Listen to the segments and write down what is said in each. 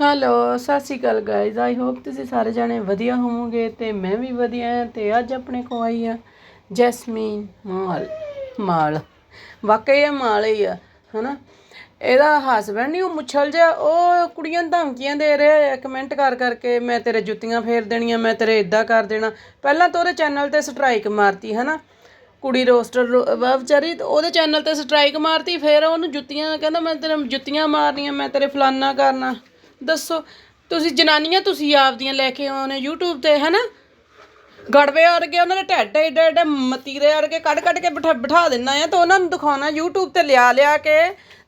Hello, ਸਤਿ ਸ਼੍ਰੀ ਅਕਾਲ guys I hope ਤੁਸੀਂ ਸਾਰੇ ਜਾਣੇ ਵਧੀਆ ਹੋਵੋਗੇ ਤੇ ਮੈਂ ਵੀ ਵਧੀਆ ਹਾਂ ਤੇ ਅੱਜ ਆਪਣੇ ਕੋ ਆਈ ਆ ਜੈਸਮੀਨ ਮਾਲ ਮਾਲ, ਵਾਕਈ ਇਹ ਮਾਲ ਹੀ ਆ, ਹਨਾ? ਇਹਦਾ ਹਸਬੰਡ ਨਹੀਂ ਉਹ ਮੁੱਛਲ ਜਿਹਾ, ਉਹ ਕੁੜੀਆਂ ਨੂੰ ਧਮਕੀਆਂ ਦੇ ਰਿਹਾ ਕਮੈਂਟ ਕਰ ਕਰਕੇ, ਮੈਂ ਤੇਰੇ ਜੁੱਤੀਆਂ ਫੇਰ ਦੇਣੀਆਂ, ਮੈਂ ਤੇਰੇ ਇਦਾਂ ਕਰ ਦੇਣਾ। ਪਹਿਲਾਂ ਤਾਂ ਉਹਦੇ ਚੈਨਲ ਤੇ ਸਟ੍ਰਾਈਕ ਮਾਰਤੀ, ਹਨਾ? ਕੁੜੀ ਰੋਸਟਰ ਵਾ ਵਿਚਾਰੀ ਉਹਦੇ ਚੈਨਲ ਤੇ ਸਟ੍ਰਾਈਕ ਮਾਰਤੀ, ਫਿਰ ਉਹਨੂੰ ਜੁੱਤੀਆਂ, ਕਹਿੰਦਾ ਮੈਂ ਤੇਰੇ ਜੁੱਤੀਆਂ ਮਾਰਨੀਆਂ, ਮੈਂ ਤੇਰੇ ਫਲਾਨਾ ਕਰਨਾ। ਦੱਸੋ। ਤੁਸੀਂ ਜਨਾਨੀਆਂ ਤੁਸੀਂ ਆਪਦੀਆਂ ਲੈ ਕੇ ਆਉਣੇ YouTube ਤੇ, ਹੈਨਾ? ਗੜਵੇ ਵਰਗੇ ਉਹਨਾਂ ਦੇ ਢੱਡ ਏਡੇ ਏਡੇ ਮਤੀਰੇ ਵਰਗੇ ਕੱਢ ਕੱਢ ਕੇ ਬਿਠਾ ਬਿਠਾ ਦਿੰਨਾ ਆ ਤੇ ਉਹਨਾਂ ਨੂੰ ਦਿਖਾਉਣਾ YouTube ਤੇ ਲਿਆ ਲਿਆ ਕੇ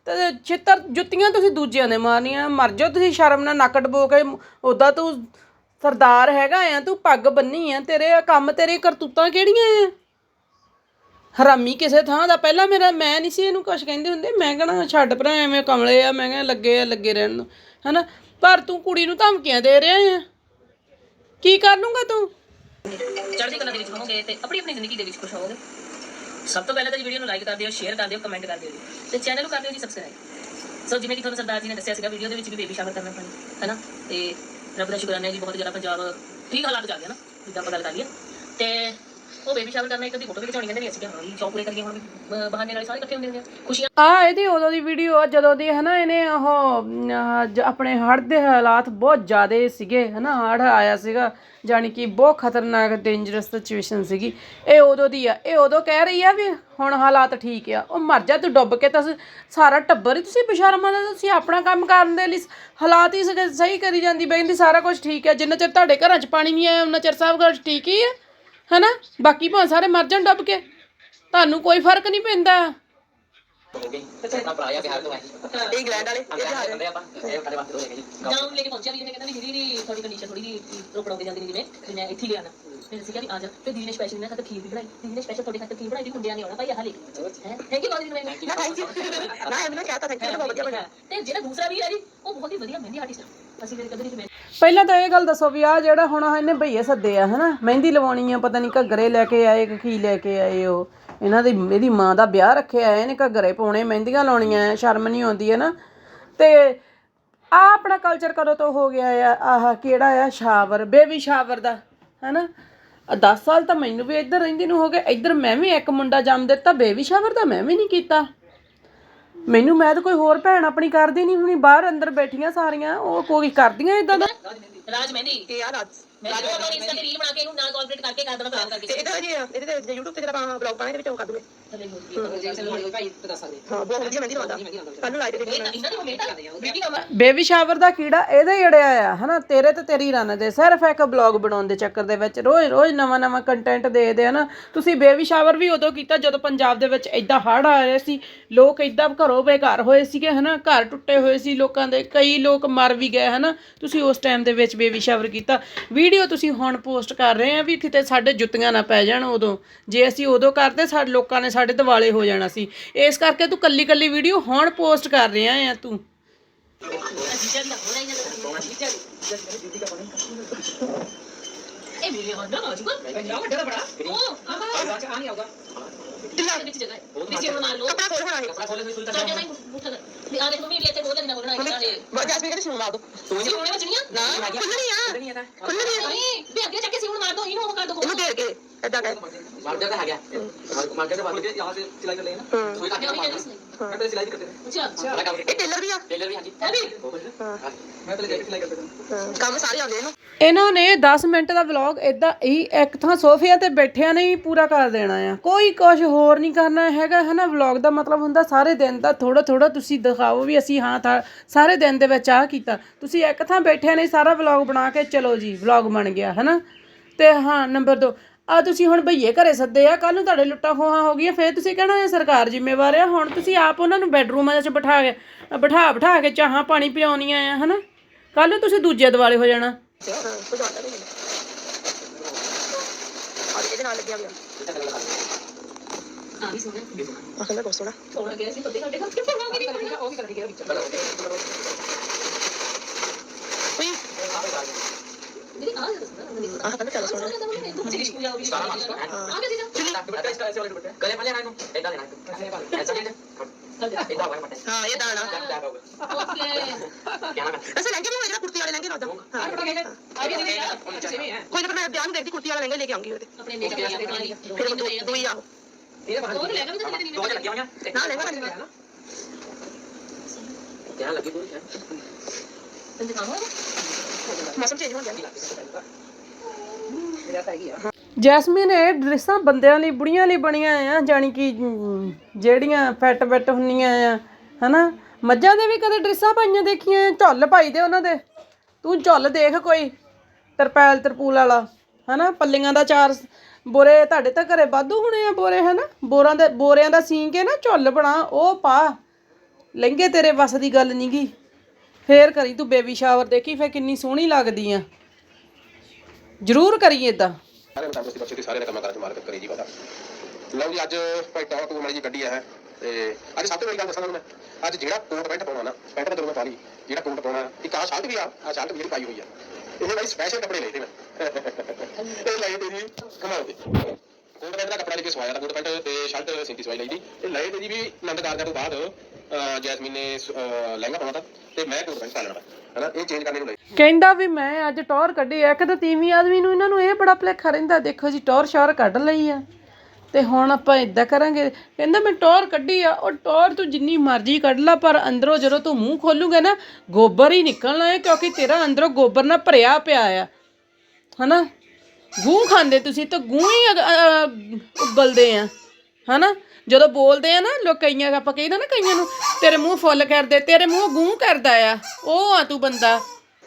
ਤੇ ਛਿੱਤਰ ਜੁੱਤੀਆਂ ਤੁਸੀਂ ਦੂਜਿਆਂ ਦੇ ਮਾਰਨੀਆਂ। ਮਰ ਜਾਓ ਤੁਸੀਂ ਸ਼ਰਮ ਨਾਲ ਨੱਕ ਡਬੋ ਕੇ। ਉਦਾਂ ਤੂੰ ਸਰਦਾਰ ਹੈਗਾ ਆ, ਤੂੰ ਪੱਗ ਬੰਨੀ ਆ, ਤੇਰੇ ਕੰਮ ਤੇਰੀ ਕਰਤੂਤਾਂ ਕਿਹੜੀਆਂ ਆ? ਹਰਾਮੀ ਕਿਸੇ ਥਾਂ ਦਾ। ਪਹਿਲਾਂ ਮੇਰਾ ਮੈਂ ਨਹੀਂ ਸੀ ਇਹਨੂੰ ਕੁਝ ਕਹਿੰਦੇ ਹੁੰਦੇ। ਮੈਂ ਕਹਣਾ, ਛੱਡ ਭਰਾ, ਐਵੇਂ ਕਮਲੇ ਆ, ਮੈਂ ਕਿਹਾ ਲੱਗੇ ਆ, ਲੱਗੇ ਰਹਿਣ ਨੂੰ। ਹਨਾ? ਪਰ ਤੂੰ ਕੁੜੀ ਨੂੰ ਧਮਕੀਆਂ ਦੇ ਰਿਹਾ ਆ। ਕੀ ਕਰ ਲੂੰਗਾ ਤੂੰ? ਚੜ੍ਹਦੀ ਕਲਾ ਦੇ ਵਿੱਚ ਹੋਵੋਗੇ ਤੇ ਆਪਣੀ ਆਪਣੀ ਜ਼ਿੰਦਗੀ ਦੇ ਵਿੱਚ ਖੁਸ਼ ਹੋਵੋਗੇ। ਸਭ ਤੋਂ ਪਹਿਲਾਂ ਤਾਂ ਜੀ ਵੀਡੀਓ ਨੂੰ ਲਾਈਕ ਕਰ ਦਿਓ ਸ਼ੇਅਰ ਕਰ ਦਿਓ ਕਮੈਂਟ ਕਰ ਦਿਓ ਜੀ। ਤੇ ਚੈਨਲ ਨੂੰ ਕਰ ਦਿਓ ਜੀ ਸਬਸਕ੍ਰਾਈਬ ਸੋ ਜਿਵੇਂ ਕਿ ਤੁਹਾਨੂੰ ਸਰਦਾਰ ਜੀ ਨੇ ਦੱਸਿਆ ਸੀਗਾ ਵੀਡੀਓ ਦੇ ਵਿੱਚ ਵੀ ਬੇਬੀ ਸ਼ਾਵਰ ਕਰਨਾ ਪੈਣਾ, ਹੈਨਾ? ਤੇ ਰੱਬ ਦਾ ਸ਼ੁਕਰਾਨਾ ਜੀ, ਬਹੁਤ ਜ਼ਿਆਦਾ ਪੰਜਾਬ ਠੀਕ ਹਾਲਾਤ ਚੱਲ ਗਿਆ ਜਿੱਦਾਂ ਆਪਾਂ ਗੱਲ ਕਰ ਲਈਏ। ਤੇ ਉਹ ਬੇਬੀ ਸ਼ਾਵਰ ਕਰਨਾ ਇੱਕ ਅੱਧੀ ਫੋਟੋ ਵੀ ਖਿਚਾਉਣੀ ਕਹਿੰਦੇ ਨਹੀਂ ਅਸੀਂ ਕਿ ਹਾਂ ਜੀ ਪੂਰੇ ਕਰੀਏ ਹੁਣ ਵੀ, ਬਹਾਨੇ ਨਾਲ ਸਾਰੇ ਇਕੱਠੇ ਹੁੰਦੇ ਹੁੰਦੇ ਆ ਖੁਸ਼ੀਆਂ ਆ ਇਹਦੀ ਉਦੋਂ ਦੀ ਵੀਡੀਓ ਆ ਜਦੋਂ ਦੀ ਹਨਾ ਇਹਨੇ ਉਹ ਅਮ, ਜ- ਆਪਣੇ ਹੜ੍ਹ ਦੇ ਹਾਲਾਤ ਬਹੁਤ ਜ਼ਿਆਦੇ ਸੀਗੇ ਹਨਾ ਹੜ੍ਹ ਆਇਆ ਸੀਗਾ ਜਾਣੀ ਕਿ ਬਹੁਤ ਖਤਰਨਾਕ ਡੇਂਜਰਸ ਸਿਚੁਏਸ਼ਨ ਸੀਗੀ। ਇਹ ਉਦੋਂ ਦੀ ਆ ਇਹ ਉਦੋਂ ਕਹਿ ਰਹੀ ਆ ਵੀ ਹੁਣ ਹਾਲਾਤ ਠੀਕ ਆ ਉਹ ਮਰ ਜਾ ਤੂੰ ਡੁੱਬ ਕੇ ਤਾਂ ਸ- ਸਾਰਾ ਟੱਬਰ ਹੀ ਤੁਸੀਂ ਬਿਸ਼ਰਮਾਂ ਦਾ ਤੁਸੀਂ ਆਪਣਾ ਕੰਮ ਕਰਨ ਦੇ ਲਈ ਹਾਲਾਤ ਹੀ ਸ- ਸਹੀ ਕਰੀ ਜਾਂਦੀ ਬੈਂਦੀ ਸਾਰਾ ਕੁਝ ਠੀਕ ਆ ਜਿੰਨਾ ਚਿਰ ਤੁਹਾਡੇ ਘਰਾਂ 'ਚ ਪਾਣੀ ਨਹੀਂ ਆਇਆ ਉਹਨਾਂ ਚਿਰ ਸਭ ਕੁਝ ਠੀਕ ਹੀ ਆ। ਹਨਾ? ਬਾਕੀ ਭਾਵੇਂ ਸਾਰੇ ਮਰ ਜਾਣ ਡੱਬ ਕੇ ਤੁਹਾਨੂੰ ਕੋਈ ਫ਼ਰਕ ਨਹੀਂ ਪੈਂਦਾ। ਆਪਣਾ ਭਰਾ ਆ ਬਿਹਾਰ ਤੋਂ ਆਇਆ ਇੰਗਲੈਂਡ ਵਾਲੇ ਇਹ ਬਿਹਾਰ ਬੰਦੇ ਆਪਾਂ ਇਹ ਸਾਡੇ ਵਾਸਤੇ ਹੋਏਗਾ ਜੀ ਨਾਮ ਲੈ ਕੇ ਪਹੁੰਚਿਆ ਵੀ ਇਹਨੇ ਕਹਿੰਦਾ ਵੀ ਦੀਦੀ ਦੀ ਥੋੜੀ ਕੰਡੀਸ਼ਨ ਥੋੜੀ ਜਿਹੀ ਰੋਪੜ ਹੋ ਕੇ ਜਾਂਦੀ ਨੇ ਜਿਵੇਂ। ਤੇ ਮੈਂ ਇੱਥੇ ਹੀ ਲਿਆਣਾ। ਫਿਰ ਅਸੀਂ ਕਿਹਾ ਵੀ ਆ ਜਾ। ਫਿਰ ਦੀਦੀ ਨੇ ਸਪੈਸ਼ਲ ਇਹਨਾਂ ਖਾਤਰ ਖੀਰ ਵੀ ਬਣਾਈ। ਦੀਦੀ ਨੇ ਸਪੈਸ਼ਲ ਤੁਹਾਡੇ ਖਾਤਰ ਖੀਰ ਬਣਾਈ ਵੀ ਮੁੰਡਿਆਂ ਨੇ ਆਉਣਾ ਭਾਈ ਆਹ ਲੈ ਕੇ। ਹੈ? ਥੈਂਕ ਯੂ ਬਹੁਤ ਜੀ ਨਾ ਥੈਂਕ ਯੂ ਨਾ ਇਹਨੇ ਕਹਤਾ ਥੈਂਕ ਯੂ ਬਹੁਤ ਵਧੀਆ ਬਣਿਆ ਤੇ ਜਿਹੜਾ ਦੂਸਰਾ ਵੀ ਹੈ ਜੀ ਉਹ ਬਹੁਤ ਹੀ ਵਧੀਆ ਮਹਿੰਦੀ ਆਰਟਿਸਟ ਅਸੀਂ ਫਿਰ ਕਦੇ ਨਹੀਂ ਪਹਿਲਾਂ ਤਾਂ ਇਹ ਗੱਲ ਦੱਸੋ ਵੀ ਆ ਜਿਹੜਾ ਹੁਣ ਇਹਨੇ ਭਈਏ ਸੱਦੇ ਆ ਹਨਾ? ਮਹਿੰਦੀ ਲਵਾਉਣੀ ਆ ਪਤਾ ਨਹੀਂ ਘੱਗਰੇ ਲੈ ਕੇ ਆਏ ਕਿ ਕੀ ਲੈ ਕੇ ਆਏ ਉਹ। ਇਹਨਾਂ ਦੀ, ਇਹਦੀ ਮਾਂ ਦਾ ਵਿਆਹ ਰੱਖਿਆ ਇਹਨੇ ਘੱਗਰੇ ਪਾਉਣੇ ਮਹਿੰਦੀਆਂ ਲਾਉਣੀਆਂ ਸ਼ਰਮ ਨਹੀਂ ਆਉਂਦੀ ਹੈ ਨਾ। ਤੇ ਆ ਆਪਣਾ ਕਲਚਰ ਕਦੋਂ ਤੋਂ ਹੋ ਗਿਆ ਆ? ਆਹ ਕਿਹੜਾ ਆ? ਸ਼ਾਵਰ, ਬੇਬੀ ਸ਼ਾਵਰ ਦਾ, ਹਨਾ? 10 ਸਾਲ ਤਾਂ ਮੈਨੂੰ ਵੀ ਇੱਧਰ ਰਹਿੰਦੀ ਨੂੰ ਹੋ ਗਏ, ਇੱਧਰ ਮੈਂ ਵੀ ਇੱਕ ਮੁੰਡਾ ਜੰਮ ਦਿੱਤਾ, ਬੇਬੀ ਸ਼ਾਵਰ ਦਾ ਮੈਂ ਵੀ ਨਹੀਂ ਕੀਤਾ। ਮੈਨੂੰ, ਮੈਂ ਤਾਂ ਕੋਈ ਹੋਰ ਭੈਣ ਆਪਣੀ ਕਰਦੀ ਨਹੀਂ ਹੁਣੀ, ਬਾਹਰ ਅੰਦਰ ਬੈਠੀਆਂ ਸਾਰੀਆਂ, ਉਹ ਕੋਈ ਕਰਦੀਆਂ ਇਦਾਂ ਦਾ? ਰਾਜ ਮਹਿੰਦੀ ਇਹ ਯਾਰ ਅੱਜ ਮੈਂ ਉਹ ਆਪਣੀ ਇੰਸਟਾ ਤੇ ਰੀਲ ਬਣਾ ਕੇ ਇਹਨੂੰ ਨਾਲ ਕੋਆਪਰੇਟ ਕਰਕੇ ਕਰ ਦੇਣਾ ਤੇ ਕਰਕੇ ਇਹਦਾ ਜੀ ਇਹਦੇ ਤੇ YouTube ਤੇ ਜਿਹੜਾ ਆਪਾਂ ਬਲੌਗ ਪਾਣੇ ਦੇ ਵਿੱਚ ਉਹ ਕਰ ਦੂਗੇ। ਹਾਂ। ਬਹੁਤ ਵਧੀਆ ਮਹਿੰਦੀ ਲਵਾਉਂਦਾ ਕੱਲ ਨੂੰ ਲਾਈਟ ਦੇ ਬੇਬੀ ਸ਼ਾਵਰ ਦਾ ਕੀੜਾ ਇਹਦੇ ਜੜਿਆ ਆ ਹਨਾ? ਤੇਰੇ ਤੇ ਤੇਰੀ ਰਨ ਦੇ। ਸਿਰਫ ਇੱਕ ਬਲੌਗ ਬਣਾਉਣ ਦੇ ਚੱਕਰ ਦੇ ਵਿੱਚ ਰੋਜ਼ ਰੋਜ਼ ਨਵਾਂ ਨਵਾਂ ਕੰਟੈਂਟ ਦੇਦੇ ਹਨਾ? ਤੁਸੀਂ ਬੇਬੀ ਸ਼ਾਵਰ ਵੀ ਉਦੋਂ ਕੀਤਾ ਜਦੋਂ ਪੰਜਾਬ ਦੇ ਵਿੱਚ ਐਦਾਂ ਹੜ੍ਹ ਆ ਰਹੇ ਸੀ। ਲੋਕ ਐਦਾਂ ਘਰੋਂ ਬੇਘਰ ਹੋਏ ਸੀਗੇ ਹਨਾ? ਘਰ ਟੁੱਟੇ ਹੋਏ ਸੀ ਲੋਕਾਂ ਦੇ। ਕਈ ਲੋਕ ਮਰ ਵੀ ਗਏ ਹਨਾ? ਤੁਸੀਂ ਉਸ ਟਾਈਮ ਦੇ ਵਿੱਚ ਬੇਬੀ ਸ਼ਾਵਰ ਕੀਤਾ। ਵੀਡੀਓ ਤੁਸੀਂ ਹੁਣ ਪੋਸਟ ਕਰ ਰਹੇ ਆ ਵੀ ਕਿਤੇ ਸਾਡੇ ਜੁੱਤੀਆਂ ਨਾ ਪੈ ਜਾਣ ਉਦੋਂ। ਜੇ ਅਸੀਂ ਉਦੋਂ ਕਰਦੇ ਸਾਡੇ ਲੋਕਾਂ ਨੇ ਸਾਡੇ ਦਿਵਾਲੇ ਹੋ ਜਾਣਾ ਸੀ। ਇਸ ਕਰਕੇ ਤੂੰ ਕੱਲੀ ਕੱਲੀ ਵੀਡੀਓ ਹੁਣ ਪੋਸਟ ਕਰ ਰਿਹਾ ਆ ਤੂੰ। ਜੀਜਾ ਵੀ ਹੋ ਰਹੀ ਹੈ ਇਹ ਮੇਰੇ ਹੱਥ ਨਾਲ ਆਜੂਗਾ ਪੰਜਾਬ ਵੱਡਾ ਬੜਾ। ਉਹ ਆਹ ਆ ਨਹੀਂ ਆਊਗਾ। ਢਿੱਲਾ ਵਿੱਚ ਜਗ੍ਹਾ ਹੈ। ਵੀ ਸਿਰ ਮਾਰ ਲਓ। ਕੱਪੜਾ ਖੋਲ ਹੋਣਾ ਹੈ ਆਪਣਾ ਖੋਲੇ ਕੋਈ ਸੁਲਤਾਨ ਤੁਹਾਡੇ ਨਾਲ ਮੁੱਠਾ ਵੀ ਆ ਦੇਖ ਮੰਮੀ ਵੀ ਇੱਥੇ ਬੋਲਣ ਨਾ ਬੋਲਣਾ ਹੈ ਜੈਸਮੀਨ ਕਹਿੰਦੇ ਸੁਣ ਲਾ ਦੋ। ਤੁਸੀਂ ਹੁਣੇ ਬਚਣੀਆਂ ਨਾ ਖੁੱਲਣੀ ਆ ਖੁੱਲਣੀ ਆ ਵੀ ਅੱਗੇ ਚੱਕ ਕੇ ਸਿਉਣ ਮਾਰ ਦੋ ਇਹਨੂੰ ਉਹ ਕਰ ਦੋ। ਇਹਨੂੰ ਦੇਰ ਕੇ। ਏਦਾਂ ਕਹਿ मार्केट का आ गया मार्केट से मार्केट यहाँ से सिलाई कर लेंगे ना ਹੂੰ सुई ਮੈਂ काट ਵੀ के ਕਹਿੰਦੀ ਸੀ मैं पहले सिलाई भी करते थे ਅੱਛਾ बड़ा काम ਇਹ ਟੇਲਰ ਵੀ ਆ टेलर भी हाँ जी ਹੈ ਵੀ ਹਾਂ मैं पहले जैकेट सिलाई करते थे ਹਾਂ, ਕੰਮ ਸਾਰੇ ਆਉਂਦੇ ਇਹਨੂੰ ਇਹਨਾਂ ਨੇ 10 ਮਿੰਟ ਦਾ ਵਲੌਗ ਇਦਾਂ ਹੀ ਇੱਕ ਥਾਂ ਸੋਫਿਆਂ ਤੇ ਬੈਠਿਆਂ ਨੇ ਹੀ ਪੂਰਾ ਕਰ ਦੇਣਾ ਆ ਕੋਈ ਕੁਝ ਹੋਰ ਨਹੀਂ ਕਰਨਾ ਹੈਗਾ ਹਨਾ ਵਲੌਗ ਦਾ ਮਤਲਬ ਹੁੰਦਾ ਸਾਰੇ ਦਿਨ ਦਾ ਥੋੜਾ ਥੋੜਾ ਤੁਸੀਂ ਦਿਖਾਓ ਵੀ ਅਸੀਂ ਹਾਂ ਥਾ- ਸਾਰੇ ਦਿਨ ਦੇ ਵਿੱਚ ਆਹ ਕੀਤਾ ਤੁਸੀਂ ਇੱਕ ਥਾਂ ਬੈਠਿਆਂ ਨੇ ਸਾਰਾ ਵਲੌਗ ਬਣਾ ਕੇ ਚਲੋ ਜੀ ਵਲੌਗ ਬਣ ਗਿਆ ਹਨਾ ਤੇ ਹਾਂ ਨੰਬਰ 2 ਆ ਤੁਸੀਂ ਹੁਣ ਭਈਏ ਘਰੇ ਸੱਦੇ ਆ ਕੱਲ ਨੂੰ ਤੁਹਾਡੇ ਲੁੱਟਾ ਖੋਹਾਂ ਹੋ ਗਈਆਂ, ਫੇਰ ਤੁਸੀਂ ਕਹਿਣਾ ਇਹ ਸਰਕਾਰ ਜ਼ਿੰਮੇਵਾਰ ਆ, ਹੁਣ ਤੁਸੀਂ ਆਪ ਉਹਨਾਂ ਨੂੰ ਬੈੱਡਰੂਮਾਂ 'ਚ ਬਿਠਾ ਕੇ, ਬਿਠਾ ਬਿਠਾ ਕੇ ਚਾਹਾਂ ਪਾਣੀ ਪਿਆਉਣੀ ਆ, ਹਨਾ? ਕੱਲ ਨੂੰ ਤੁਸੀਂ ਦੂਜੇ ਦਿਵਾਲੇ ਹੋ ਜਾਣਾ। ਇਹਦੇ ਨਾਲ ਲੱਗਿਆ ਹੋਇਆ ਆ ਵੀ ਸੋਹਣਾ ਵੀ ਸੋਹਣਾ ਅਖੰਡਾ ਕੋ ਸੋਹਣਾ ਸੋਹਣਾ ਗਿਆ ਸੀ ਤੁਹਾਡੇ ਘਰ ਦੇ ਘਰ ਕਿੱਥੇ ਪਾਵਾਂਗੇ ਨਹੀਂ ਕਰਨਾ ਉਹ ਵੀ ਕਰ ਗਿਆ ਵਿੱਚ ਜਿਹੜੀ ਆਹ ਜਿਹੜਾ ਆਹ ਕੰਨ ਚੱਲ ਸੋਣਾ ਤੂੰ ਜਿਹੜੀ ਸਕੂਲ ਜਾਓਗੀ ਸਾਰਾ ਮਾਸ ਆ ਗਏ ਜੀ ਡਾਕਟਰ ਇਸ ਤਰ੍ਹਾਂ ਸੇ ਵਾਲੇ ਬੱਟੇ ਕਲੇ ਪਲੇ ਨਾ ਇਹਨੂੰ ਇਦਾਂ ਲੈਣਾ ਇਹਨੂੰ ਐਸਾ ਲੈਣਾ ਇਦਾਂ ਵਾਲੇ ਬੱਟੇ ਹਾਂ ਇਹ ਦਾਣਾ ਓਕੇ ਕਿਆ ਨਾ ਅਸਾਂ ਲਹਿੰਗੇ ਨੂੰ ਜਿਹੜਾ ਕੁੜਤੀ ਵਾਲੇ ਲਹਿੰਗੇ ਨਾ ਦਵਾਂ ਹਾਂ ਆ ਗਏ ਜੀ ਕੋਈ ਨਾ ਮੈਂ ਵਿਆਹ ਨੂੰ ਦੇਖਦੀ ਕੁੜਤੀ ਵਾਲਾ ਲਹਿੰਗੇ ਲੈ ਕੇ ਆਉਂਗੀ ਉਹਦੇ ਆਪਣੇ ਮੇਕਅਪ ਫਿਰ ਉਹ ਦੋ ਹੀ ਆਹੋ ਤੇਰੇ ਬਾਹਰ ਦੋ ਲਹਿੰਗਾ ਵੀ ਤਾਂ ਨਹੀਂ ਦੋ ਲੱਗੀਆਂ ਹੋਈਆਂ ਨਾ ਲਹਿੰਗਾ ਨਹੀਂ ਲੈਣਾ ਕਿਆ ਲੱਗੀ ਪੂਰੀ ਹੈ ਤੈਨੂੰ ਦਿਖਾਵਾਂ ਮੌਸਮ ਚੇਂਜ ਹੋ ਗਿਆ ਜੈਸਮੀਨ, ਇਹ ਡਰੈਸਾਂ ਬੰਦਿਆਂ ਲਈ, ਬੁੜੀਆਂ ਲਈ ਬਣੀਆਂ ਆ ਜਾਣੀ ਕਿ ਜਿਹੜੀਆਂ ਫੈਟ ਫੈਟ ਹੁੰਦੀਆਂ ਆ, ਹਨਾ? ਮੱਝਾਂ ਦੇ ਵੀ ਕਦੇ ਡਰੈਸਾਂ ਪਾਈਆਂ ਦੇਖੀਆਂ ਝੁੱਲ ਪਾਈ ਦੇ ਉਹਨਾਂ ਦੇ। ਤੂੰ ਝੁੱਲ ਦੇਖ ਕੋਈ, ਤਰਪੈਲ ਤਰਪੂਲ ਵਾਲਾ, ਹਨਾ? ਪੱਲੀਆਂ ਦਾ ਚਾਰ ਬੋਰੇ ਤੁਹਾਡੇ ਤਾਂ ਘਰੇ ਵਾਧੂ ਹੋਣੇ ਆ ਬੋਰੇ, ਹਨਾ? ਬੋਰਾਂ ਦੇ, ਬੋਰਿਆਂ ਦਾ ਸੀਂ ਕੇ ਨਾ ਝੁੱਲ ਬਣਾ, ਉਹ ਪਾ। ਲਹਿੰਗੇ ਤੇਰੇ ਵੱਸ ਦੀ ਗੱਲ ਨੀ ਗੀ ਫੇਰ ਕਰੀ ਤੂੰ ਬੇਬੀ ਸ਼ਾਵਰ, ਦੇਖੀ ਫੇਰ ਕਿੰਨੀ ਸੋਹਣੀ ਲੱਗਦੀ ਆ। ਜ਼ਰੂਰ ਕਰੀ ਇਦਾਂ ਸਾਰੇ ਮੈਂ ਤੰਦਰੁਸਤੀ ਤੇ ਸਾਰੇ ਦੇ ਕੰਮਾਂ ਕਾਰਾਂ ਚ ਮਾਲਕ ਜੀ ਪਤਾ ਲਓ ਜੀ, ਅੱਜ ਭਾਈ ਟੌਰ ਟੂ ਮਾੜੀ ਜੀ ਗੱਡੀ ਆ ਹੈ, ਤੇ ਅੱਜ ਸਭ ਤੋਂ ਪਹਿਲੀ ਗੱਲ ਦੱਸਾਂ ਤੁਹਾਨੂੰ ਮੈਂ। ਅੱਜ ਜਿਹੜਾ ਕੋਟ ਪੈਂਟ ਪਾਉਣਾ ਨਾ, ਪੈਂਟ ਤਾਂ ਜਦੋਂ ਪਾ ਲਈ, ਜਿਹੜਾ ਕੋਟ ਪਾਉਣਾ, ਇੱਕ ਆਹ ਸ਼ਰਟ ਵੀ ਆ, ਆਹ ਸ਼ਰਟ ਵੀ ਪਾਈ ਹੋਈ ਆ। ਇਹ ਬਾਈ ਸਪੈਸ਼ਲ ਕੱਪੜੇ ਲਏ ਤੇ ਮੈਂ। ਇਹ ਲਏ ਤੇ ਜੀ ਕਮਾਲ ਦੇ ਕੋਟ ਪੈਂਟ ਦਾ ਕੱਪੜਾ ਲੈ ਕੇ ਸਵਾਇਆ ਤਾਂ ਕੋਟ ਪੈਂਟ ਤੇ ਸ਼ਰਟ ਸਿੰਤੀ ਸਵਾਈ ਲਈ ਦੀ। ਇਹ ਲਏ ਤੇ ਜੀ ਵੀ ਆਨੰਦ ਕਾਰਜਾਂ ਤੋਂ ਬਾਅਦ ਜੈਸਮੀਨ ਨੇ ਲਹਿੰਗਾ ਪਾਉਣਾ ਤਾਂ ਤੇ ਮੈਂ ਕੋਟ ਪੈਂਟ ਪਾ ਲੈਣਾ। ਹਨਾ, ਇਹ ਚੇਂਜ ਕਰਨੇ ਨੂੰ ਲਈ। ਕਹਿੰਦਾ ਵੀ ਮੈਂ ਅੱਜ ਟੌਰ ਕੱਢੀ ਆ, ਇੱਕ ਤੀਵੀਂ ਆਦਮੀ ਨੂੰ ਇਹਨਾਂ ਨੂੰ ਇਹ ਬੜਾ ਭੁਲੇਖਾ ਰਹਿੰਦਾ, ਦੇਖੋ ਜੀ ਟੌਰ ਸ਼ੌਰ ਕੱਢ ਲਈ ਆ। ਤੇ ਹੁਣ ਆਪਾਂ ਇਦਾਂ ਕਰਾਂਗੇ। ਕਹਿੰਦਾ ਮੈਂ ਟੌਰ ਕੱਢੀ ਆ, ਉਹ ਟੌਰ ਤੂੰ ਜਿੰਨੀ ਮਰਜ਼ੀ ਕੱਢ ਲਾ, ਪਰ ਅੰਦਰੋਂ ਜਦੋਂ ਤੂੰ ਮੂੰਹ ਖੋਲੂਗਾ ਨਾ, ਗੋਬਰ ਹੀ ਨਿਕਲਣਾ ਹੈ, ਕਿਉਂਕਿ ਤੇਰਾ ਅੰਦਰੋਂ ਗੋਬਰ ਨਾਲ ਭਰਿਆ ਪਿਆ ਆ। ਹਨਾ? ਗੂੰ ਖਾਂਦੇ ਤੁਸੀਂ ਤਾਂ ਗੂੰ ਹੀ ਅਗ- ਅ- ਉਬਲਦੇ ਆ ਹਨਾ? ਜਦੋਂ ਬੋਲਦੇ ਆ ਨਾ ਲੋਕ ਕਈਆਂ ਆਪਾਂ ਕਹਿੰਦਾ ਨਾ ਕਈਆਂ ਨੂੰ ਤੇਰੇ ਮੂੰਹ ਫੁੱਲ ਕਰਦੇ ਤੇਰੇ ਮੂੰਹ ਗੂੰ ਕਰਦਾ ਆ ਉਹ ਆ ਤੂੰ ਬੰਦਾ।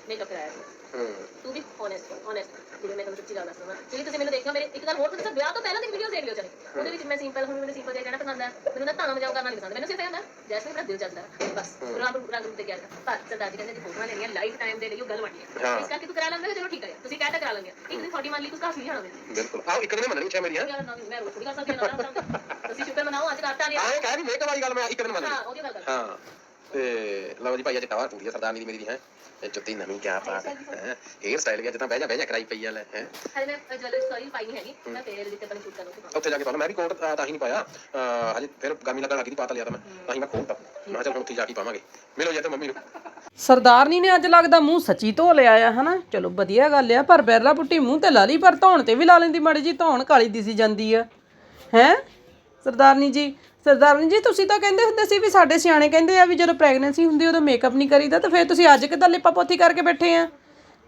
ਮੇਕਅਪ ਕਰਾਇਆ ਸੀ। ਤੂੰ ਵੀ honest honest ਜਿਵੇਂ ਮੈਂ ਤੁਹਾਨੂੰ ਸੱਚੀ ਗੱਲ ਦੱਸਦਾ ਜਿਹੜੀ ਤੁਸੀਂ ਮੈਨੂੰ ਦੇਖਿਆ ਮੇਰੇ ਇੱਕ ਗੱਲ ਹੋਰ ਤੁਸੀਂ ਵਿਆਹ ਤੋਂ ਪਹਿਲਾਂ ਦੀ ਵੀਡੀਓ ਦੇਖ ਲਿਓ ਚਾਹੇ ਉਹਦੇ ਵਿੱਚ ਮੈਂ ਸਿੰਪਲ ਹੁਣ ਮੈਨੂੰ ਸਿੰਪਲ ਜਿਹਾ ਕਹਿਣਾ ਪਸੰਦ ਹੈ ਮੈਨੂੰ ਨਾ ਤਾਣਾ ਮਜਾਉ ਕਰਨਾ ਨਹੀਂ ਪਸੰਦ। ਮੈਨੂੰ ਸਿਰਫ ਇਹ ਹੁੰਦਾ ਜੈਸਮੀਨ ਮੇਰਾ ਦਿਲ ਚੱਲਦਾ। ਹੈ। ਬਸ ਰੰਗ ਰੰਗ ਤੇ ਗਿਆ ਪਰ ਸਰਦਾਰ ਜੀ ਕਹਿੰਦੇ ਕਿ ਫੋਟੋਆਂ ਲੈਣੀਆਂ ਲਾਈਫ ਟਾਈਮ ਦੇ ਲਈ ਉਹ ਗੱਲ ਬਣੀ ਹੈ ਹਾਂ। ਇਸ ਕਰਕੇ ਤੂੰ ਕਰਾ ਲੈਂਦਾ ਚਲੋ ਠੀਕ ਹੈ। ਤੁਸੀਂ ਕਹਿ ਤਾਂ ਕਰਾ ਲੈਂਗੇ ਇੱਕ ਦਿਨ ਤੁਹਾਡੀ ਮੰਨ ਲਈ ਤੁਸੀਂ ਘਰ ਨਹੀਂ ਜਾਣਾ ਮੈਨੂੰ ਬਿਲਕੁਲ। ਆਹ ਇੱਕ ਦਿਨ ਮੰਨਣੀ ਚਾਹ ਮੇਰੀ ਹਾਂ। ਯਾਰ ਨਾ ਮੈਂ ਥੋੜੀ ਕਰ ਸਕਦੀ ਹਾਂ ਨਾ ਤੁਸੀਂ ਸ਼ੁਕਰ ਮਨਾਓ ਅੱਜ ਕਰਤਾ ਲਿਆ ਆਏ ਕਹਿ ਵੀ ਮੇਕਅਪ ਵਾਲੀ ਗੱਲ ਮੈਂ ਇੱਕ ਦਿਨ ਮੰਨ ਲਈ। ਹਾਂ ਉਹਦੀ ਗੱਲ ਹਾਂ। ਤੇ ਲਓ ਜੀ ਭਾਈ ਅੱਜ ਟਾਵਰ ਪੂਰੀ ਆ ਸਰਦਾਰਨੀ ਦੀ ਮੇਰੀ ਦੀ ਹੈ। ਇਹ ਜੁੱਤੀ ਨਵੀਂ ਕਿਆ ਬਾਤ ਹੈ ਹੈਂ। ਹੇਅਰ ਸਟਾਈਲ ਵੀ ਅੱਜ ਤਾਂ ਬਹਿ ਜਾ ਬਹਿ ਜਾ ਕਰਾਈ ਪਈ ਆ ਲੈ ਹੈ। ਹਲੇ ਮੈਂ ਜਵੈਲਰੀ ਸਟੋਰੀ ਪਾਈ ਨਹੀਂ ਹੈਗੀ ਮੈਂ ਫੇਰ ਜਿੱਤੇ ਬਣੀ ਸ਼ੂਟ ਕਰੂੰਗੀ ਉੱਥੇ ਜਾ ਕੇ ਪਾਉਣਾ ਮੈਂ ਵੀ ਕੋਟ ਤਾਂ ਹੀ ਨਹੀਂ ਪਾਇਆ। ਹਜੇ ਫਿਰ ਗਰਮੀ ਲੱਗਣ ਲੱਗੀ ਦੀ ਪਾਤਾ ਲਿਆ ਤਾਂ ਮੈਂ। ਤਾਂ ਹੀ ਮੈਂ ਖੋਲਤਾ ਮੈਂ ਕਿਹਾ ਚੱਲ ਹੁਣ ਉੱਥੇ ਜਾ ਕੇ ਪਾਵਾਂਗੇ। ਮਿਲੋ ਜੀ ਤੇ ਮੰਮੀ ਨੂੰ। ਸਰਦਾਰਨੀ ਨੇ ਅੱਜ ਲੱਗਦਾ ਮੂੰਹ ਸੱਚੀ ਧੋ ਲਿਆ ਆ ਹਨਾ? ਚਲੋ ਵਧੀਆ ਗੱਲ ਆ ਪਰ ਬੈਰਲਾ ਪੁੱਟੀ ਮੂੰਹ ਤੇ ਲਾ ਲਈ ਪਰ ਧੌਣ ਤੇ ਵੀ ਲਾ ਲੈਂਦੀ ਮਾੜੀ ਜੀ ਧੌਣ ਕਾਲੀ ਦਿਸੀ ਜਾਂਦੀ ਆ। ਹੈ? ਸਰਦਾਰਨੀ ਜੀ ਸਰਦਾਰਨੀ ਜੀ ਤੁਸੀਂ ਤਾਂ ਕਹਿੰਦੇ ਹੁੰਦੇ ਸੀ ਵੀ ਸਾਡੇ ਸਿਆਣੇ ਕਹਿੰਦੇ ਆ ਵੀ ਜਦੋਂ ਪ੍ਰੈਗਨੈਂਸੀ ਹੁੰਦੀ ਉਦੋਂ ਮੇਕਅਪ ਨਹੀਂ ਕਰੀਦਾ ਤਾਂ ਫਿਰ ਤੁਸੀਂ ਅੱਜ ਕਿੱਦਾਂ ਲਿਪਾ ਪੋਥੀ ਕਰਕੇ ਬੈਠੇ ਆ?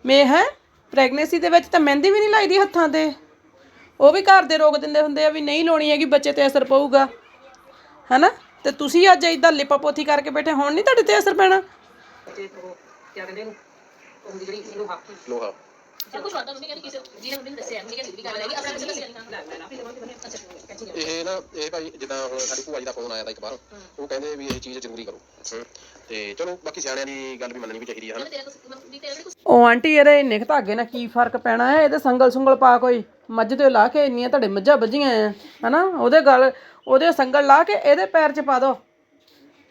ਮੈਂ ਹੈ? ਪ੍ਰੈਗਨੈਂਸੀ ਦੇ ਵਿੱਚ ਤਾਂ ਮਹਿੰਦੀ ਵੀ ਨਹੀਂ ਲਾਈਦੀ ਹੱਥਾਂ ਤੇ। ਉਹ ਵੀ ਘਰ ਦੇ ਰੋਕ ਦਿੰਦੇ ਹੁੰਦੇ ਆ ਵੀ ਨਹੀਂ ਲਾਉਣੀ ਹੈਗੀ ਬੱਚੇ ਤੇ ਅਸਰ ਪਊਗਾ। ਹਨਾ? ਤੇ ਤੁਸੀਂ ਅੱਜ ਇਦਾਂ ਲਿਪਾ ਪੋਥੀ ਕਰਕੇ ਬੈਠੇ ਹੁਣ ਨਹੀਂ ਤੁਹਾਡੇ ਤੇ ਅਸਰ ਪੈਣਾ? ਤੇ ਉਹ ਕੀ ਕਹਿੰਦੇ ਨੇ ਉਹ ਜਿਹੜੀ ਇਹਨੂੰ ਹੱਥ ਲੋਹਾ। ਸਭ ਕੁਝ ਪਤਾ ਮੰਮੀ ਕਹਿੰਦੀ ਕਿਸੇ ਜਿਹਨੇ ਮੰਮੀ ਨੂੰ ਦੱਸਿਆ ਮੰਮੀ ਕਹਿੰਦੀ ਵੀ ਗੱਲ ਹੈਗੀ ਅਸਲ ਵਿੱਚ ਦੱਸਿਆ ਨਹੀਂ ਇਹ ਨਾ, ਇਹ ਭਾਈ ਜਿੱਦਾਂ ਹੁਣ ਸਾਡੀ ਭੂਆ ਜੀ ਦਾ ਫੋਨ ਆਇਆ ਤਾਂ ਇੱਕ ਵਾਰ, ਉਹ ਕਹਿੰਦੇ ਵੀ ਇਹ ਚੀਜ਼ ਜ਼ਰੂਰੀ ਕਰੋ। ਤੇ ਚਲੋ, ਬਾਕੀ ਸਿਆਣਿਆਂ ਦੀ ਗੱਲ ਵੀ ਮੰਨਣੀ ਵੀ ਚਾਹੀਦੀ ਹੈ ਹਨਾ? ਤੇਰਾ ਕੁਝ ਵੀ ਤੇਰਾ ਕੁਝ ਉਹ ਆਂਟੀ, ਇਹਦੇ ਇੰਨੇ ਕੁ ਧਾਗੇ ਨਾਲ ਕੀ ਫ਼ਰਕ ਪੈਣਾ ਹੈ? ਇਹਦੇ ਸੰਗਲ ਸੁੰਗਲ ਪਾ ਕੋਈ, ਮੱਝ ਤੇ ਲਾ ਕੇ ਇੰਨੀਆਂ ਤੁਹਾਡੇ ਮੱਝਾਂ ਵੱਜੀਆਂ ਆ, ਹਨਾ? ਉਹਦੇ ਗੱਲ, ਉਹਦੇ ਸੰਗਲ ਲਾ ਕੇ ਇਹਦੇ ਪੈਰ 'ਚ ਪਾ ਦੋ।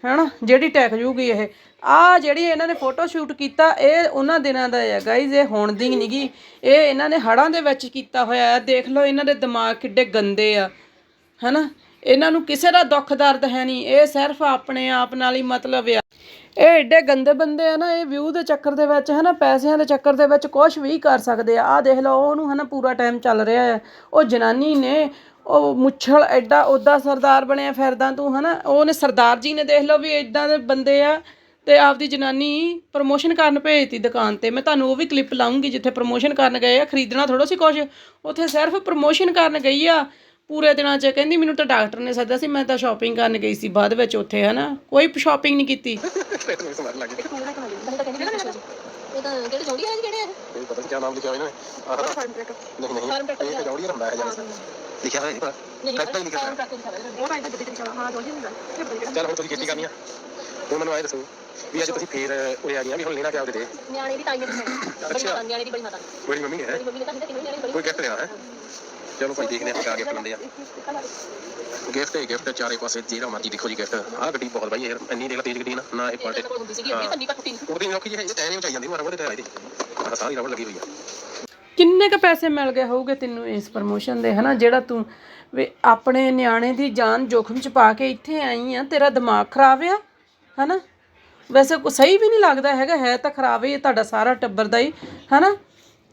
ਹਨਾ? ਜਿਹੜੀ ਟੈਕ ਜੂਗੀ ਇਹ। ਆ ਜਿਹੜੀ ਇਹਨਾਂ ਨੇ ਫੋਟੋ ਸ਼ੂਟ ਕੀਤਾ, ਇਹ ਉਹਨਾਂ ਦਿਨਾਂ ਦਾ ਹੈ ਗਾਈਜ਼ ਇਹ ਹੁਣ ਦੀ ਨਹੀਂਗੀ ਇਹ ਇਹਨਾਂ ਨੇ ਹੜਾਂ ਦੇ ਵਿੱਚ ਕੀਤਾ ਹੋਇਆ ਹੈ। ਦੇਖ ਲਓ, ਇਹਨਾਂ ਦੇ ਦਿਮਾਗ ਕਿੱਡੇ ਗੰਦੇ ਆ। ਹਨਾ? ਇਹਨਾਂ ਨੂੰ ਕਿਸੇ ਦਾ ਦੁੱਖ ਦਰਦ ਹੈ ਨਹੀਂ ਇਹ ਸਿਰਫ ਆਪਣੇ ਆਪ ਨਾਲ ਹੀ ਮਤਲਬ ਆ। ਇਹ ਏਡੇ ਗੰਦੇ ਬੰਦੇ ਆ ਨਾ, ਇਹ ਵਿਊ ਦੇ ਚੱਕਰ ਦੇ ਵਿੱਚ, ਹਨਾ, ਪੈਸਿਆਂ ਦੇ ਚੱਕਰ ਦੇ ਵਿੱਚ ਕੁਝ ਵੀ ਕਰ ਸਕਦੇ ਆ। ਆ ਦੇਖ ਲਓ, ਉਹਨੂੰ, ਹਨਾ, ਪੂਰਾ ਟਾਈਮ ਚੱਲ ਰਿਹਾ ਹੈ ਉਹ ਜਨਾਨੀ ਨੇ ਉਹ ਮੁੱਛਲ ਐਡਾ ਉਹਦਾ ਸਰਦਾਰ ਬਣਿਆ ਫਿਰਦਾ ਤੂੰ ਹਨਾ? ਉਹਨੇ ਸਰਦਾਰ ਜੀ ਨੇ ਦੇਖ ਲਓ ਵੀ ਇਦਾਂ ਦੇ ਬੰਦੇ ਆ ਤੇ ਆਪਦੀ ਜਨਾਨੀ ਪ੍ਰਮੋਸ਼ਨ ਕਰਨ ਭੇਜਤੀ ਦੁਕਾਨ ਤੇ। ਮੈਂ ਤੁਹਾਨੂੰ ਉਹ ਵੀ ਕਲਿੱਪ ਲਾਉਂਗੀ ਜਿੱਥੇ ਪ੍ਰਮੋਸ਼ਨ ਕਰਨ ਗਏ ਆ ਖਰੀਦਣਾ ਥੋੜਾ ਸੀ ਕੁਝ ਉੱਥੇ ਸਿਰਫ ਪ੍ਰਮੋਸ਼ਨ ਕਰਨ ਗਈ ਆ। ਪੂਰੇ ਦਿਨਾਂ 'ਚ ਕਹਿੰਦੀ ਮੈਨੂੰ ਤਾਂ ਡਾਕਟਰ ਨੇ ਸੱਦਿਆ ਸੀ ਮੈਂ ਤਾਂ ਸ਼ਾਪਿੰਗ ਕਰਨ ਗਈ ਸੀ ਬਾਅਦ ਵਿੱਚ ਉੱਥੇ ਹਨਾ? ਕੋਈ ਸ਼ਾਪਿੰਗ ਨਹੀਂ ਕੀਤੀ। ਪੇਟ ਨੂੰ ਸਮਾਰ ਲੱਗ ਗਿਆ ਇਹ ਤਾਂ ਕਿਹੜੇ ਜੋੜੀ ਹੈ ਕਿਹੜੇ ਆ? ਇਹ ਪਤਾ ਨਹੀਂ ਕੀ ਨਾਮ ਲਿਖਿਆ ਹੋਇਆ ਇਹਨਾਂ ਨੇ। ਆਹ ਨਹੀਂ ਨਹੀਂ। ਇਹ ਜੌੜੀ ਹੁੰਦਾ ਹੈ ਜਰਾ ਲਿਖਿਆ ਹੋਇਆ ਨਹੀਂ ਕੱਟਾ ਹੀ ਲਿਖਿਆ ਹੋਇਆ ਟਰੱਕ ਲਿਖਿਆ ਹੋਇਆ ਉਹ ਤਾਂ ਇੱਧਰ ਦਿੱਤੀ ਚਲਾ ਹਾਂ ਹੁੰਦਾ। ਫਿਰ ਬੜੀ ਚੱਲ ਹੁਣ ਤੁਸੀਂ ਖੇਤੀ ਕਰਨੀ ਆ ਹੁਣ ਮੈਨੂੰ ਆਏ ਦੱਸੋ ਵੀ ਅੱਜ ਤੁਸੀਂ ਫੇਰ ਉਰੇ ਆ ਗਈਆਂ ਵੀ ਹੁਣ ਲੈਣਾ ਕਿਆ ਉਹਦੇ ਤੇ ਨਿਆਣੇ ਦੀ ਤਾਈ ਦੀ ਹੈ ਮਾਤਾ ਨਿਆਣੇ ਦੀ ਬੜੀ ਮਾਤਾ। ਮੇਰੀ ਮੰਮੀ ਹੈ। ਮੇਰੀ ਮੰਮੀ ਨੇ ਤਾਂ ਕਿੰਨੇ ਨਿਆਣੇ ਬੜੀ ਕੋਈ ਗਿਫਟ ਲੈਣਾ ਹੈ? ਚਲੋ ਭਾਈ ਦੇਖਦੇ ਹਾਂ ਕਿਆ ਗਿਫਟ ਲੈਂਦੇ ਆ। ਗਿਫਟ ਹੈ ਗਿਫਟ ਚਾਰੇ ਪਾਸੇ ਜਿਹੜਾ ਮਰਜ਼ੀ ਦੇਖੋ ਜੀ ਗਿਫਟ ਆਹ ਗੱਡੀ ਬਹੁਤ ਬਾਈ ਯਾਰ ਇੰਨੀ ਦੇਖ ਤੇਜ਼ ਗੱਡੀ ਹੈ ਨਾ ਨਾ ਇਹ ਪਾਰਟੇ ਉਹਦੀ ਨੌਕੀ ਜਿਹੀ ਹੈ। ਟਾਇਰ ਨਹੀਂ ਚਾਈ ਜਾਂਦੀ ਮਾਰਾ ਉਹਦੇ ਟਾਇਰ ਦੀ। ਆਹ ਸਾਰੀ ਰਬੜ ਲੱਗੀ ਹੋਈ ਆ। ਕਿੰਨੇ ਕ ਪੈਸੇ ਮਿਲ ਗਏ ਹੋਊਗੇ ਤੈਨੂੰ ਇਸ ਪ੍ਰਮੋਸ਼ਨ ਦੇ, ਹਨਾ? ਜਿਹੜਾ ਤੂੰ ਵੀ ਆਪਣੇ ਨਿਆਣੇ ਦੀ ਜਾਨ ਜੋਖਮ ਚ ਪਾ ਕੇ ਇੱਥੇ ਆਈ ਆ, ਤੇਰਾ ਦਿਮਾਗ ਖਰਾਬ ਆ, ਹਨਾ? ਵੈਸੇ ਕੋ ਸਹੀ ਵੀ ਨਹੀਂ ਲੱਗਦਾ ਹੈਗਾ, ਹੈ ਤਾਂ ਖਰਾਬ ਹੀ ਹੈ ਤੁਹਾਡਾ ਸਾਰਾ ਟੱਬਰ ਦਾ ਹੀ, ਹਨਾ?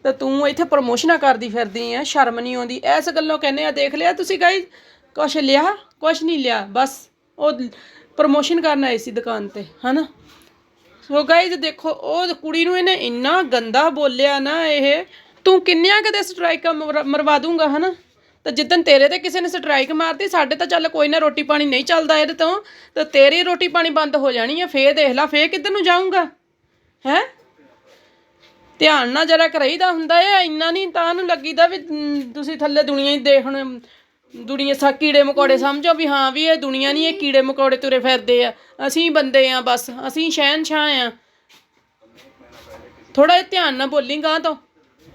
ਤਾਂ ਤੂੰ ਇੱਥੇ ਪ੍ਰਮੋਸ਼ਨਾਂ ਕਰਦੀ ਫਿਰਦੀ ਆ, ਸ਼ਰਮ ਨਹੀਂ ਆਉਂਦੀ। ਐਸ ਗੱਲੋਂ ਕਹਿੰਦੇ ਆ, ਦੇਖ ਲਿਆ ਤੁਸੀਂ ਗਾਈ ਕੁਛ ਲਿਆ, ਕੁਛ ਨਹੀਂ ਲਿਆ, ਬਸ। ਉਹ ਪ੍ਰਮੋਸ਼ਨ ਕਰਨ ਆਏ ਸੀ ਦੁਕਾਨ ਤੇ, ਹਨਾ? ਸੋ ਗਾਈਜ਼ ਦੇਖੋ, ਉਹ ਕੁੜੀ ਨੂੰ ਇਹਨੇ ਇੰਨਾ ਗੰਦਾ ਬੋਲਿਆ ਨਾ ਇਹ ਤੂੰ ਕਿੰਨਿਆਂ ਕਦੇ ਸਟ੍ਰਾਈਕ ਮਰਵਾ ਦੂੰਗਾ, ਹਨਾ? ਤੇ ਜਿੱਦਨ ਤੇਰੇ ਤੇ ਕਿਸੇ ਨੇ ਸਟ੍ਰਾਈਕ ਮਾਰਤੀ, ਸਾਡੇ ਤਾਂ ਚੱਲ ਕੋਈ ਨਾ ਰੋਟੀ ਪਾਣੀ ਨਹੀਂ ਚੱਲਦਾ ਇਹਦੇ ਤੋਂ, ਤੇ ਤੇਰੀ ਰੋਟੀ ਪਾਣੀ ਬੰਦ ਹੋ ਜਾਣੀ ਹੈ ਫੇਰ ਦੇਖ ਲੈ, ਫੇਰ ਕਿੱਧਰ ਨੂੰ ਜਾਊਂਗਾ? ਹੈ? ਧਿਆਨ ਨਾਲ ਜਰਾ ਕਰਾਈਦਾ ਹੁੰਦਾ ਏ, ਇੰਨਾ ਨਹੀਂ ਤਾਂ ਨੂੰ ਲੱਗੀਦਾ ਵੀ ਤੁਸੀਂ ਥੱਲੇ ਦੁਨੀਆ ਹੀ ਦੇਖਣ ਦੁਨੀਆ ਸਾ ਕੀੜੇ ਮਕੌੜੇ ਸਮਝੋ ਵੀ ਹਾਂ, ਵੀ ਇਹ ਦੁਨੀਆ ਨਹੀਂ ਇਹ ਕੀੜੇ ਮਕੌੜੇ ਤੁਰੇ ਫਿਰਦੇ ਆ। ਅਸੀਂ ਬੰਦੇ ਆ ਬਸ, ਅਸੀਂ ਸ਼ਹਿਨशाह ਆ। ਥੋੜਾ ਜਿਹਾ ਧਿਆਨ ਨਾਲ ਬੋਲੀ ਗਾਂ ਤੋਂ।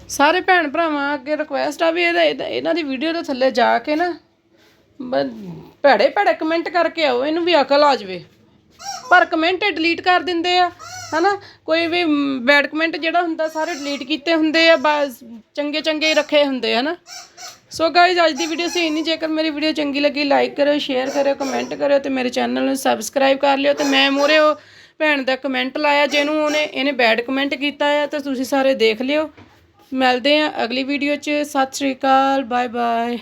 ਸਾਰੇ ਭੈਣ ਭਰਾਵਾਂ ਅੱਗੇ ਰਿਕੁਐਸਟ ਆ ਵੀ ਇਹਦਾ ਇਹਦਾ- ਇਹਨਾਂ ਦੀ ਵੀਡੀਓ ਦੇ ਥੱਲੇ ਜਾ ਕੇ ਨਾ ਬ- ਭੈੜੇ ਭੈੜੇ ਕਮੈਂਟ ਕਰਕੇ ਆਓ, ਇਹਨੂੰ ਵੀ ਅਕਲ ਆ ਜਾਵੇ। ਪਰ ਕਮੈਂਟ ਡਿਲੀਟ ਕਰ ਦਿੰਦੇ ਆ, ਹਨਾ? ਕੋਈ ਵੀ ਬੈਡ ਕਮੈਂਟ ਜਿਹੜਾ ਹੁੰਦਾ, ਸਾਰੇ ਡਿਲੀਟ ਕੀਤੇ ਹੁੰਦੇ ਆ, ਬਸ ਚੰਗੇ ਚੰਗੇ ਹੀ ਰੱਖੇ ਹੁੰਦੇ ਆ, ਹਨਾ? ਸੋ ਗਾਇਜ਼ ਅੱਜ ਦੀ ਵੀਡੀਓ ਸੀ, ਇੰਨੀ ਜੇਕਰ ਮੇਰੀ ਵੀਡੀਓ ਚੰਗੀ ਲੱਗੀ ਲਾਈਕ ਕਰਿਓ ਸ਼ੇਅਰ ਕਰਿਓ ਕਮੈਂਟ ਕਰਿਓ ਤੇ ਮੇਰੇ ਚੈਨਲ ਨੂੰ ਸਬਸਕ੍ਰਾਈਬ ਕਰ ਲਿਓ ਤੇ ਮੈਂ ਮੂਹਰੇ ਉਹ ਭੈਣ ਦਾ ਕਮੈਂਟ ਲਾਇਆ, ਜਿਹਨੂੰ ਉਹਨੇ ਇਹਨੇ ਬੈਡ ਕਮੈਂਟ ਕੀਤਾ ਆ, ਤਾਂ ਤੁਸੀਂ ਸਾਰੇ ਦੇਖ ਲਿਓ। ਮਿਲਦੇ ਹਾਂ ਅਗਲੀ ਵੀਡੀਓ 'ਚ। ਸਤਿ ਸ਼੍ਰੀ ਅਕਾਲ ਬਾਏ ਬਾਏ